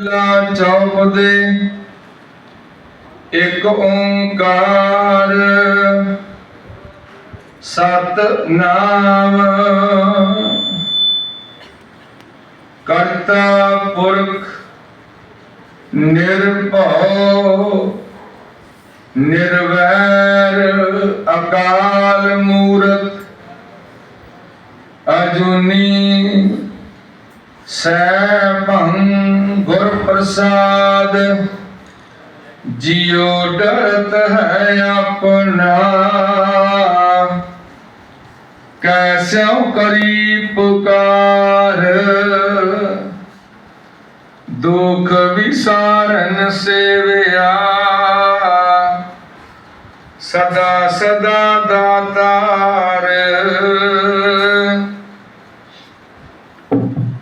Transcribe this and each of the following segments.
ਲਾ ਚੌਪਦੇ ਇੱਕ ਓੰਕਾਰ। ਸਤ ਨਾਮ। ਕਰਤਾ ਪੁਰਖ ਨਿਰਭਉ, ਨਿਰਵੈਰ ਅਕਾਲ ਮੂਰਤ। ਅਜੂਨੀ ਸੈਭੰ ਗੁਰ ਪ੍ਰਸਾਦ। ਜਿਉ ਡਰਤ ਹੈ ਆਪਣਾ। ਕੈਸਉ ਕਰੀ ਪੁਕਾਰ। ਦੁਖ ਵਿਸਾਰਨ ਸੇਵਿਆ। ਸਦਾ ਸਦਾ ਦਾਤਾਰ।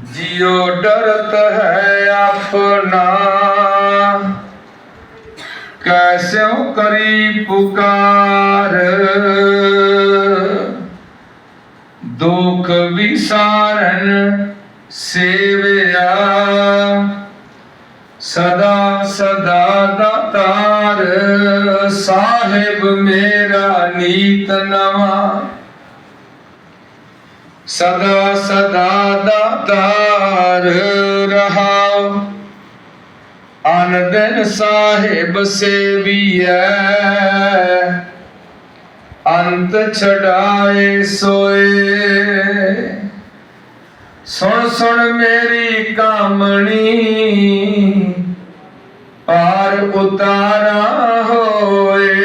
ਜਿਉ ਡਰਤ ਹੈ ਆਪਣਾ ਕੈਸਉ ਕਰੀ ਪੁਕਾਰ। ਦੁਖ ਵਿਸਾਰਨ ਸੇਵਿਆ। ਸਦਾ ਸਦਾ ਦਾਤਾਰ ਸਾਹਿਬ ਮੇਰਾ ਨੀਤ ਨਵਾਂ। ਸਦਾ ਸਦਾ ਦਾਤਾਰ ਰਹਾਉ ਅਨ ਦਿਨ ਸਾਹਿਬ ਸੇਵੀਐ। ਅੰਤ ਛਡਾਏ ਸੋਏ। ਸੁਣ ਸੁਣ ਮੇਰੀ ਕਾਮਣੀ। ਪਾਰ ਉਤਾਰਾ ਹੋਏ।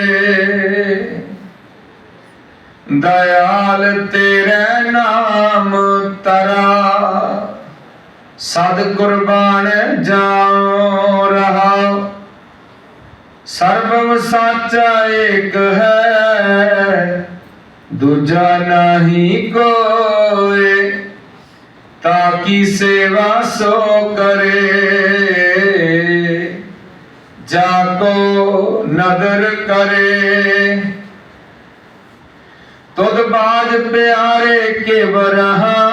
ਦਇਆਲ ਤੇਰੇ ਨਾਮ ਤਰਾ। ਸਦ ਕੁਰਬਾਨ ਜਾਉ ਸਰਬਮ ਸਾਚਾ ਏਕ ਹੈ, ਦੂਜਾ ਨਹੀਂ ਕੋਏ ਤਾਕੀ ਸੇਵਾ ਸੋ ਕਰੇ? ਜਾ ਕੋ ਨਦਰ ਕਰੇ? ਤੁਧ ਬਾਜ ਪਿਆਰੇ ਕੇ ਵਰਹਾ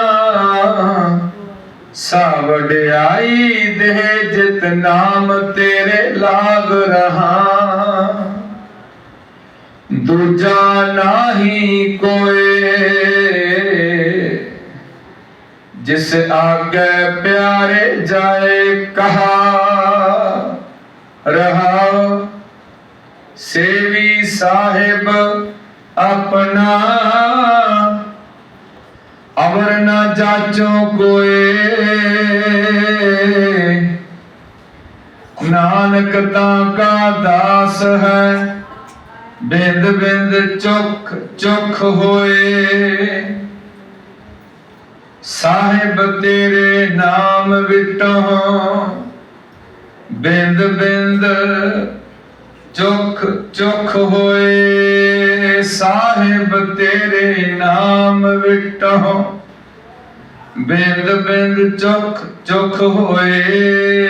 ਸਾਵੜਾਈ ਦੇ ਜਿਤ ਨਾਮ ਤੇਰੇ ਲਾਗ ਰਹਾ। ਦੂਜਾ ਨਾਹੀ ਕੋਏ, ਜਿਸ ਆਗੇ ਪਿਆਰੇ ਜਾਏ ਕਹਾ। ਰਹਾ ਸੇਵੀ ਸਾਹਿਬ ਆਪਣਾ ਅਮਰ ਨਾ ਜਾਚੋ ਕੋਏ। ਨਾਨਕ ਤਾਂ ਕਾ ਦਾਸ ਹੈ। ਬਿੰਦ ਬਿੰਦ ਚੁਖ ਚੁਖ ਹੋਏ। ਸਾਹਿਬ ਤੇਰੇ ਨਾਮ ਵਿਟੋ ਬਿੰਦ ਬਿੰਦ ਚੁਖ ਚੁਖ ਹੋਏ। ਸਾਹਿਬ ਤੇਰੇ ਨਾਮ ਵਿਟੋ ਬਿੰਦ ਬਿੰਦ ਚੁਖ ਚੁਖ ਹੋਏ।